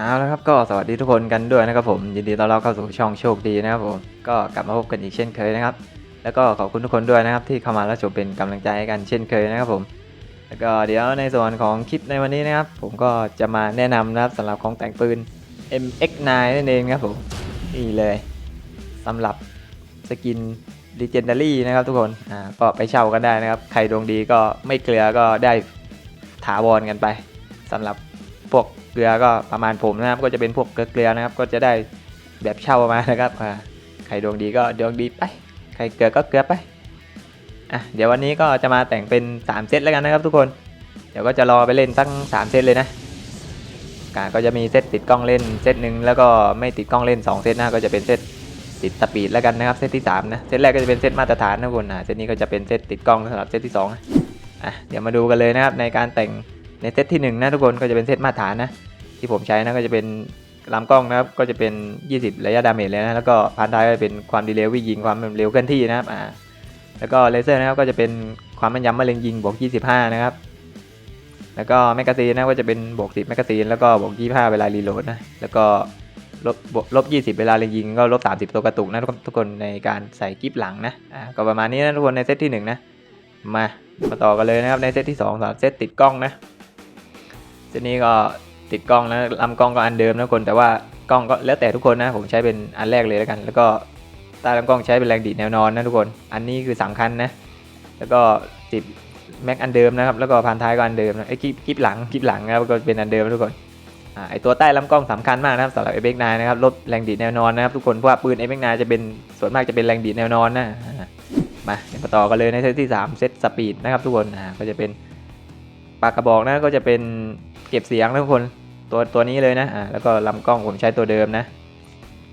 เอาละครับก็สวัสดีทุกคนกันด้วยนะครับผมยินดีต้อนรับเข้าสู่ช่องโชคดีนะครับผมก็กลับมาพบกันอีกเช่นเคยนะครับ แล้วก็ขอบคุณทุกคนด้วยนะครับที่เข้ามาแล้วชมเป็นกำลังใจให้กันเช่นเคยนะครับผม แล้วก็เดี๋ยวในส่วนของคลิปในวันนี้นะครับ ผมก็จะมาแนะนำนะครับสำหรับของแต่งปืน MX9 นั่นเองครับผมนี่เลยสำหรับสกิน Legendary นะครับทุกคนอ่าก็ไปเช่ากันได้นะครับ ใครดวงดีก็ไม่เกลือก็ได้ถาวรกันไปสำหรับพวก เกลือก็ประมาณผมนะครับ ก็จะเป็นพวกเกลือนะครับ ก็จะได้แบบเช่ามานะครับใครดวงดีก็ดวงดีไป ใครเกลือก็เกลือไปอะเดี๋ยววันนี้ก็จะมาแต่งเป็น 3 เซตแล้วกันนะครับ ทุกคน เดี๋ยวก็จะรอไปเล่นตั้ง 3 เซตเลยนะกาก็จะมีเซตติดกล้องเล่นเซตหนึ่งแล้วก็ไม่ติดกล้องเล่น 2 เซตนะก็จะเป็นเซตติดสปีดแล้วกันนะครับเซตที่3นะเซตแรกก็จะเป็นเซตมาตรฐานนะทุกคนอะเซตนี้ก็จะเป็นเซตติดกล้องสำหรับเซตที่2อะเดี๋ยวมาดูกันเลยนะครับในการแต่ง ในเซตที่1นะทุกคนก็จะเป็นเซตมาตรฐานนะ ที่ผมใช้นะก็จะเป็นลำกล้องนะครับก็จะเป็น 20 ระยะดาเมจเลยนะแล้วก็พันท้ายก็เป็นความดีเลย์วิ่งยิงความเร็วเคลื่อนที่นะครับอ่าแล้วก็เลเซอร์นะครับก็จะเป็นความแม่นยำมะเร็งยิงบวก 25 นะครับ แล้วก็แมกกาซีนนะก็จะเป็นบวก 10 แมกกาซีนแล้วก็บวก 25 เวลารีโหลดนะแล้วก็ลบบวกลบ 20 เวลาเล็งยิงก็ลบ 30 ตัวกระตุกนะทุกทุกคนในการใส่กิฟหลังนะอ่าก็ประมาณนี้นะทุกคนในเซตที่ 1 นะ มามาต่อกันเลยนะครับในเซตที่2สำหรับเซตติดกล้องนะ เซตนี้ก็ติดกล้องนะลำกล้องก็อันเดิมนะทุกคนแต่ว่ากล้องก็แล้วแต่ทุกคนนะ ผมใช้เป็นอันแรกเลยแล้วกัน แล้วก็ใต้ลำกล้องใช้เป็นแรงดีดแนวนอนนะทุกคน อันนี้คือสำคัญนะ แล้วก็ติดแม็กอันเดิมนะครับ แล้วก็พันท้ายก็อันเดิมนะไอ้กิ๊บกิ๊บหลังกิ๊บหลังนะครับก็เป็นอันเดิมทุกคนอ่าไอตัวใต้ลำกล้องสำคัญมากนะครับสำหรับ FX9 นนะครับลดแรงดีดแนวนอนนะครับทุกคนเพราะว่าปืน FX9 จะเป็นส่วนมากจะเป็นแรงดีดแนวนอนนะอ่ามาเดี๋ยวต่อกันเลยในเซตที่ 3 เซตสปีดนะครับทุกคนอ่าก็จะเป็นปากกระบอกนะก็จะเป็น เก็บเสียงนะทุกคนตัวตัวนี้เลยนะอ่าแล้วก็ลำกล้องผมใช้ตัวเดิมนะ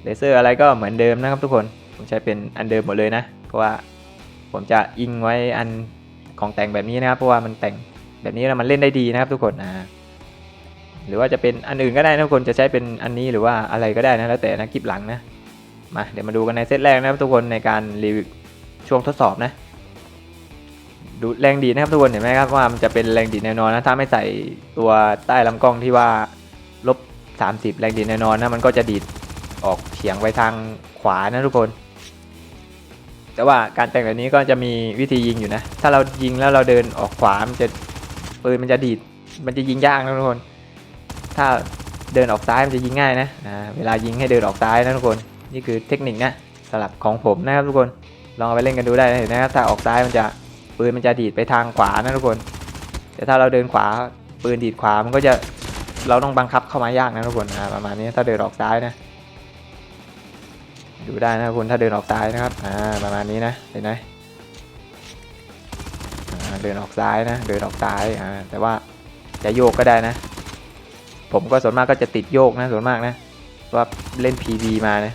เลเซอร์อะไรก็เหมือนเดิมนะครับทุกคนผมใช้เป็นอันเดิมหมดเลยนะ เพราะว่าผมจะอิงไว้อันของแต่งแบบนี้นะครับเพราะว่ามันแต่งแบบนี้แล้วมันเล่นได้ดีนะครับทุกคนนะหรือว่าจะเป็นอันอื่นก็ได้นะทุกคนจะใช้เป็นอันนี้หรือว่าอะไรก็ได้นะแล้วแต่นะคลิปหลังนะมาเดี๋ยวมาดูกันในเซตแรกนะครับทุกคนในการรีวิวช่วงทดสอบนะ ดูแรงดีนะครับทุกคนเห็นไหมครับว่ามันจะเป็นแรงดีแน่นอนนะถ้าไม่ใส่ตัวใต้ลำกล้องที่ว่าลบ 30 แรงดีแน่นอนนะมันก็จะดีดออกเฉียงไปทางขวานะทุกคน แต่ว่าการแต่งแบบนี้ก็จะมีวิธียิงอยู่นะ ถ้าเรายิงแล้วเราเดินออกขวามันจะปืนมันจะดีดมันจะยิงยากนะทุกคน ถ้าเดินออกซ้ายมันจะยิงง่ายนะเวลายิงให้เดินออกซ้ายนะทุกคน นี่คือเทคนิคนะสำหรับของผมนะครับทุกคนลองเอาไปเล่นกันดูได้นะเห็นนะครับถ้าออกซ้ายมันจะ ปืนมันจะดีดไปทางขวานะทุกคน แต่ถ้าเราเดินขวาปืนดีดขวามันก็จะเราต้องบังคับเข้ามายากนะทุกคนอ่าประมาณนี้ถ้าเดินออกซ้ายนะ ดูได้นะคุณถ้าเดินออกซ้ายนะครับอ่าประมาณนี้นะเห็นไหมเดินออกซ้ายนะ เดินออกซ้ายอ่าแต่ว่าจะโยกก็ได้นะ ผมก็ส่วนมากก็จะติดโยกนะส่วนมากนะว่าเล่น PV มานะ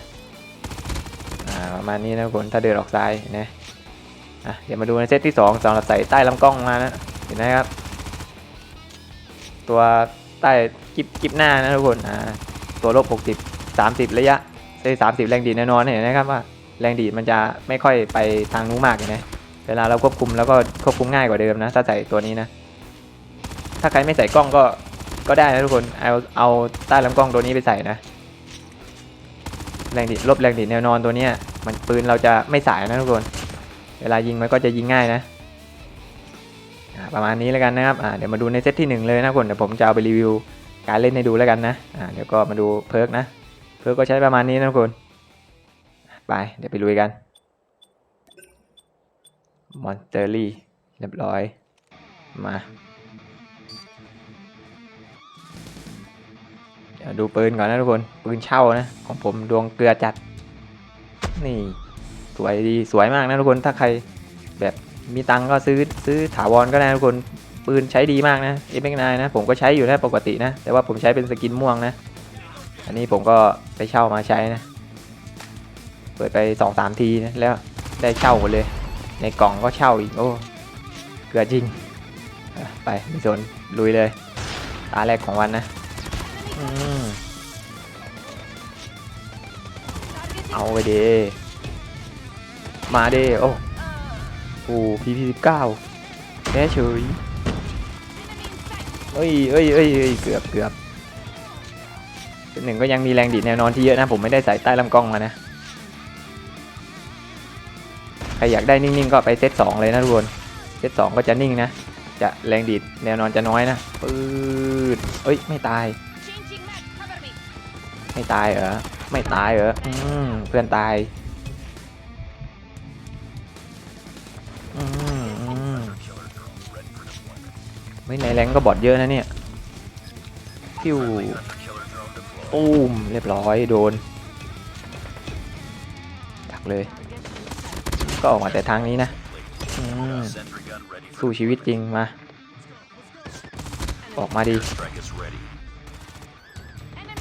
อ่าประมาณนี้นะคุณถ้าเดินออกซ้ายเห็นะ อะเดี๋ยวมาดูในเซตที่2สำหรับใส่ใต้ลำกล้องมานะ เห็นไหมครับ ตัวใต้กิบกิบหน้านะทุกคนอ่าตัวลบ60 30 ระยะได้สามสิแรงดีดแน่นอนเห็นนะครับว่าแรงดีดมันจะไม่ค่อยไปทางนู้นมากเลยนะเวลาเราควบคุมแล้วก็ควบคุมง่ายกว่าเดิมนะ ถ้าใส่ตัวนี้นะ ถ้าใครไม่ใส่กล้องก็ก็ได้นะทุกคนเอาเอาใต้ลำกล้องตัวนี้ไปใส่นะแรงดีดลบแรงดีดแนวนอนตัวนี้มันปืนเราจะไม่สายนะทุกคน เวลายิงมันก็จะยิงง่ายนะประมาณนี้แล้วกันนะครับเดี๋ยวมาดูในเซตที่หนึ่งเลยนะทุกคนเดี๋ยวผมจะเอาไปรีวิวการเล่นให้ดูแล้วกันนะเดี๋ยวก็มาดูเพิร์กนะเพื่อก็ใช้ประมาณนี้นะทุกคนไปเดี๋ยวไปลุยกันมอนเตอรี่เรียบร้อยมาเดี๋ยวดูปืนก่อนนะทุกคนปืนเช่านะ ของผมดวงเกลือจัด นี่ สวยดีสวยมากนะทุกคนถ้าใครแบบมีตังก็ซื้อซื้อถาวรก็ได้ทุกคนปืนใช้ดีมากนะ f x 9นนะ ผมก็ใช้อยู่นะปกตินะ แต่ว่าผมใช้เป็นสกินม่วงนะ อันนี้ผมก็ไปเช่ามาใช้นะ เปิดไปสองสามทีนะแล้วได้เช่าหมดเลย ในกล่องก็เช่าอีกโอ้เกลือจริง ไปไม่สนลุยเลย ตาแรกของวันนะอเอาไปเด มาเดโอ้โหพีพีสิบเก้าแม่เฉยเอ้ยเอ้ยเอ้ยเอ้ยเกือบเกือบเหนึ่งก็ยังมีแรงดีดแนวนอนที่เยอะนะ ผมไม่ได้ใส่ใต้ลำกล้องมานะ ใครอยากได้นิ่งๆ ก็ไปเซตสองเลยนะทุกคนเซตสองก็จะนิ่งนะ จะแรงดีดแนวนอนจะน้อยนะปืดเอ้ย ไม่ตาย ไม่ตายเหรอ ไม่ตายเหรอ อืมเพื่อนตาย ไม่ในแรงก็บอดเยอะนะเนี่ยพิวตูมเรียบร้อยโดนดักเลย ก็ออกมาแต่ทางนี้นะสู้ชีวิตจริงมา ออกมาดี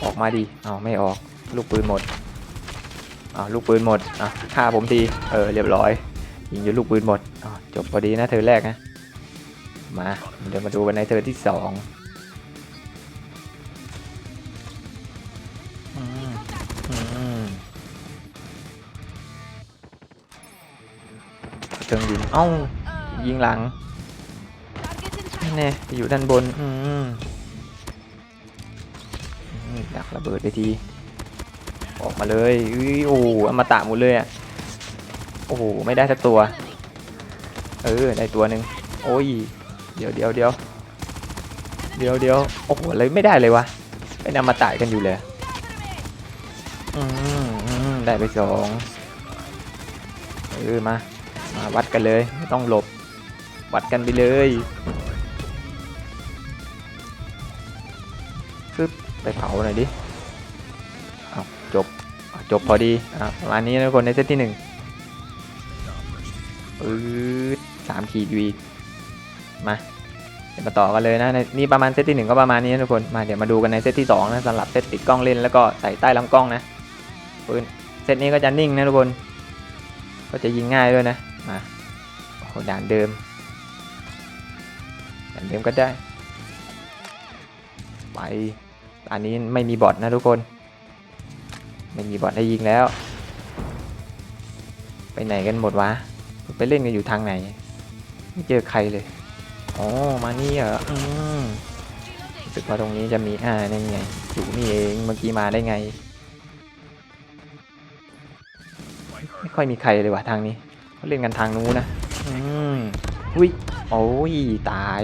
ออกมาดีเอาไม่ออกลูกปืนหมดเอาลูกปืนหมดอะฆ่าผมทีเออเรียบร้อยยิงอยู่ลูกปืนหมดจบพอดีนะเธอแรกนะ มาเดี๋ยวมาดูกันในเธอที่สองเครื่องบินเอ้ายิงหลังนี่อยู่ด้านบน อืมดักระเบิดไปที ออกมาเลยอุ้ยโอ้โหอมตะหมดเลยอะ โอ้โห ไม่ได้สักตัว เออ ได้ตัวหนึ่งโอ้ย ดี๋ยวเดี๋ยวเดี๋ยวเดี๋ยวเดี๋ยวโอ้โหเลยไม่ได้เลยวะเป็นอมาตะกันอยู่เลยอืมอืมได้ไปสองเออมามาวัดกันเลยไม่ต้องหลบวัดกันไปเลยปึ๊บไปเผาหน่อยดิเอาจบจบพอดีอะประมาณนี้นะคนในเซตที่หนึ่งปื๊ดสามขีดวีมา เดี๋ยวมาต่อกันเลยนะในนี่ประมาณเซตที่หนึ่งก็ประมาณนี้นะทุกคนมาเดี๋ยวมาดูกันในเซตที่สองนะสำหรับเซตติดกล้องเล่นแล้วก็ใส่ใต้ลำกล้องนะปืนเซตนี้ก็จะนิ่งนะทุกคน ก็จะยิงง่ายด้วยนะมาโหด่านเดิมอย่างเดิมก็ได้ไปอันนี้ไม่มีบอทนะทุกคน ไม่มีบอทให้ยิงแล้ว ไปไหนกันหมดวะไปเล่นกันอยู่ทางไหน ไม่เจอใครเลย อ๋อ มานี่เหรอ อืมรู้สึกว่าตรงนี้จะมี อ่านี่ไงอยู่นี่เอง เมื่อกี้มาได้ไง ไม่ค่อยมีใครเลยว่ะทางนี้เขาเล่นกันทางนู้นนะ อืมอุ้ย โอ้ย ตาย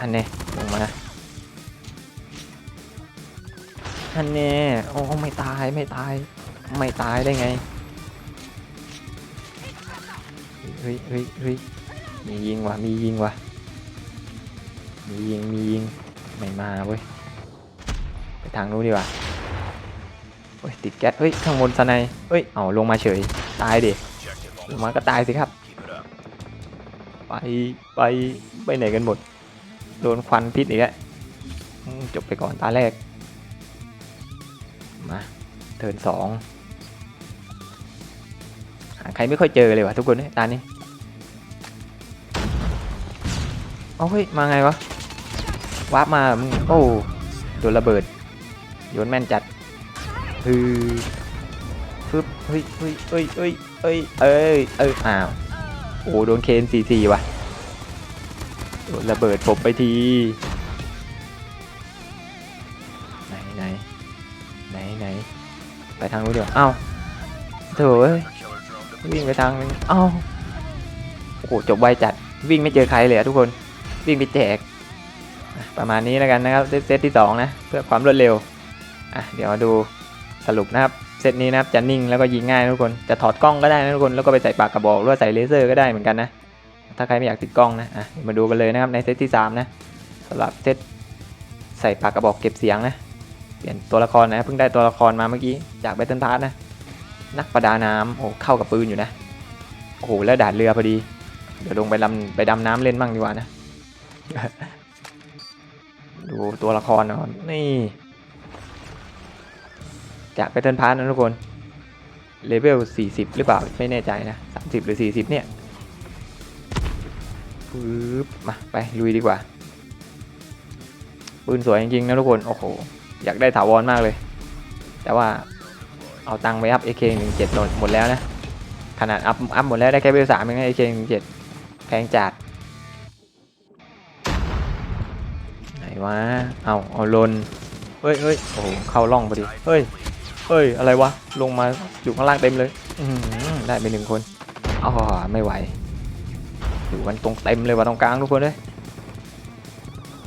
อันเนี้ยลงมาอันเนี้ยโอ้ไม่ตาย ไม่ตาย ไม่ตายได้ไง เฮ้ยเฮ้ยเฮ้ย มียิงว่ะมียิงว่ะมียิงมียิงไม่มาเว้ยไปทางนู้นดีกว่าเฮ้ยติดแก๊สเฮ้ยข้างบนสไนยเฮ้ยเอาลงมาเฉยตายดิลงมาก็ตายสิครับ ไปไปไปไหนกันหมดโดนควันพิษอีกแล้วจบไปก่อนตาแรกมาเทินสองหาใครไม่ค่อยเจอเลยวะทุกคนเนี่ยตานี้ เอาเฮ้ย มาไงวะวาร์ปมาโอ้โดนระเบิด โยนแม่นจัดฮือปึ๊บเฮ้ยเฮ้ยเฮ้ยเฮ้ยเฮ้ยเอ้ยเอ้ยอ้าวโอ้โดนเคนสี่สี่ว่ะโดนระเบิดผมไปที ไหนไหนไหนไหนไปทางนู้นเดี๋ยวอ้าโถ่เอ้ยวิ่งไปทางนึงอ้าวโอ้โหจบไวจัดวิ่งไม่เจอใครเลยอะทุกคน วิ่งไปแจก ประมาณนี้แล้วกันนะครับเซตที่สองนะ เพื่อความรวดเร็วอะเดี๋ยวมาดูสรุปนะครับเซตนี้นะครับจะนิ่งแล้วก็ยิงง่ายทุกคนจะถอดกล้องก็ได้นะทุกคนแล้วก็ไปใส่ปากกระบอกหรือใส่เลเซอร์ก็ได้เหมือนกันนะถ้าใครไม่อยากติดกล้องนะอะมาดูกันเลยนะครับในเซตที่ 3 นะสำหรับเซตใส่ปากกระบอกเก็บเสียงนะเปลี่ยนตัวละครนะเพิ่งได้ตัวละครมาเมื่อกี้จากแบทเทิลพาร์ทนะนักประดาน้ำโอ้เข้ากับปืนอยู่นะโอ้โหแล้วด่านเรือพอดี เดี๋ยวลงไปลำไปดำน้ำเล่นบ้างดีกว่านะ ดูตัวละครนะนี่ จากแบทเทิลพาร์ทนะทุกคนเลเวล40 หรือเปล่า ไม่แน่ใจนะ 30 หรือ 40 เนี่ยปึ๊บมา ไป ลุยดีกว่า ปืนสวยจริงๆ นะทุกคน โอ้โห อยากได้ถาวรมากเลย แต่ว่าเอาตังค์ไปอัพ AK17 หมดหมดแล้วนะ ขนาดอัพอัพหมดแล้วได้แค่เวลสามเองนะ AK17 แพงจัด วะ เอาเอาลนเฮ้ยเฮ้ยโอ้โหเข้าร่องพอดี เฮ้ยเฮ้ย อะไรวะ ลงมาอยู่ข้างล่างเต็มเลย อือได้ไปหนึ่งคนอ๋อไม่ไหว อยู่กันตรงเต็มเลยว่ะตรงกลางทุกคนเลย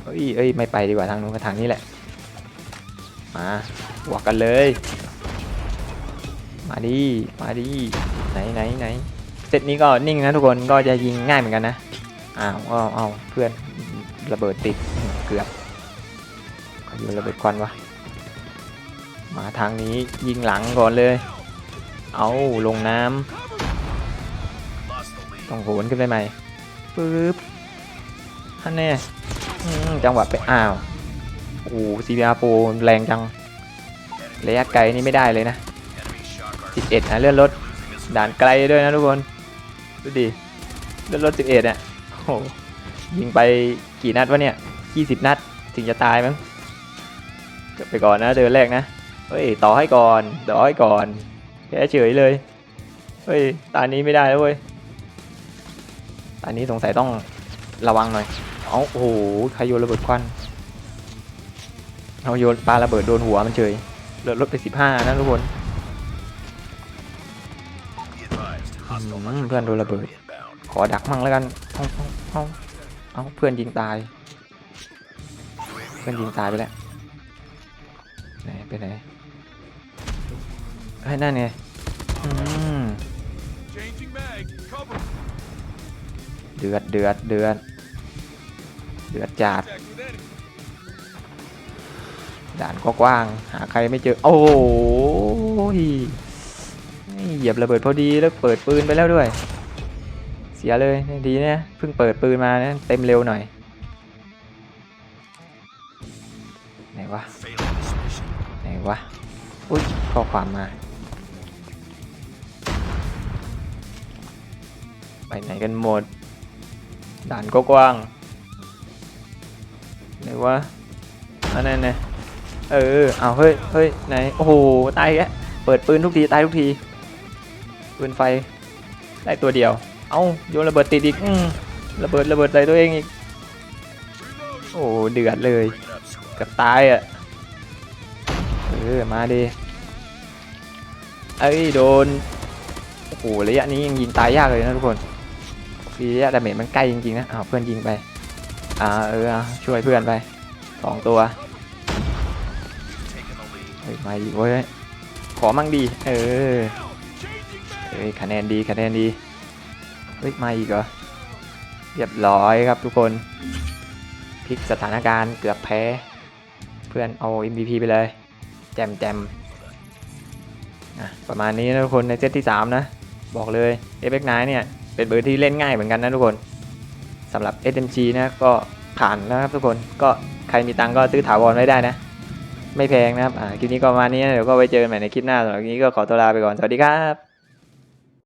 เอ้ยเอ้ย ไม่ไปดีกว่าทางนู้นกับทางนี้แหละ มาบวกกันเลย มาดิ มาดิ ไหนไหนไหนเซตนี้ก็นิ่งนะทุกคน ก็จะยิงง่ายเหมือนกันนะ อ้าวเอาเอาเพื่อนระเบิดติด เกือบ อโยนระเบิดควันวะมาทางนี้ยิงหลังก่อนเลย เอาลงน้ำต้องโหนขึ้นไปใหม่ปึ๊บฮันแน่จังหวะไปอ้าวโอ้โห CBR โปแรงจังระยะไกลนี่ไม่ได้เลยนะ 11นะเลื่อนรถด่านไกลด้วยนะทุกคน ดูดิเลื่อนรถ 11อะโอ้โหยิงไปกี่นัดวะเนี่ย 20 นัดถึงจะตายมั้ง ไปก่อนนะเดินแรกนะเฮ้ยต่อให้ก่อนต่อให้ก่อนแค่เฉยเลยเฮ้ยตานี้ไม่ได้แล้วเว้ยตานี้สงสัยต้องระวังหน่อยเอาโอ้โหใครโยนระเบิดควันเอาโยนปลาระเบิดโดนหัวมันเฉยเลือดลดไปสิบห้านะทุกคนเพื่อนโดนระเบิด ขอดักมั่งแล้วกันเอาเอาเอาเพื่อนยิงตาย เพื่อนยิงตายไปแล้ว ไหนไปไหนไอ้ยนั่นไงอืมเดือดเดือดเดือดเดือดจัดด่านก็กว้าง หาใครไม่เจอ โอ้โหนี่เหยียบระเบิดพอดีแล้วเปิดปืนไปแล้วด้วย เสียเลยดีเนะเพิ่งเปิดปืนมาเนะเต็มเร็วหน่อย วะ อุ้ยข้อความมา ไปไหนกันหมด ด่านก็กว้างไหนวะอันนั้นไงเออ เอาเฮ้ย เฮ้ย ไหน โอ้โห ตายแกแล้วเปิดปืนทุกที ตายทุกที ปืนไฟ ได้ตัวเดียว เอาโยนระเบิดติดอีก อืมระเบิดระเบิดใส่ตัวเองอีก โอ้โหเดือดเลย กับตายอะ ออมาดิเอ้ยโดนโอ้โหระยะนี้ยังยิงตายยากเลยนะทุกคนระยะดาเมจมันใกล้จริงๆนะอ้าวเพื่อนยิงไปอ่าเออช่วยเพื่อนไปสองตัวเฮ้ยมาอีกเว้ยขอมั่งดีเออเฮ้ยคะแนนดีคะแนนดีเฮ้ยมาอีกเหรอเรียบร้อยครับทุกคนพลิกสถานการณ์เกือบแพ้ เพื่อนเอา MVP ไปเลย แจมแจมอะประมาณนี้นะทุกคนในเซตที่ 3 นะ บอกเลย f x 9เนี่ย เป็นเบอร์ที่เล่นง่ายเหมือนกันนะทุกคนสำหรับ SMG นะก็ผ่านแล้วครับทุกคนก็ใครมีตังก็ซื้อถาวรไว้ได้นะ ไม่แพงนะครับคลิปนี้ก็ประมาณนี้นะเดี๋ยวก็ไว้เจอกันใหม่ในคลิปหน้าสำหรับคลิปนี้ก็ขอตัวลาไปก่อนสวัสดีครับ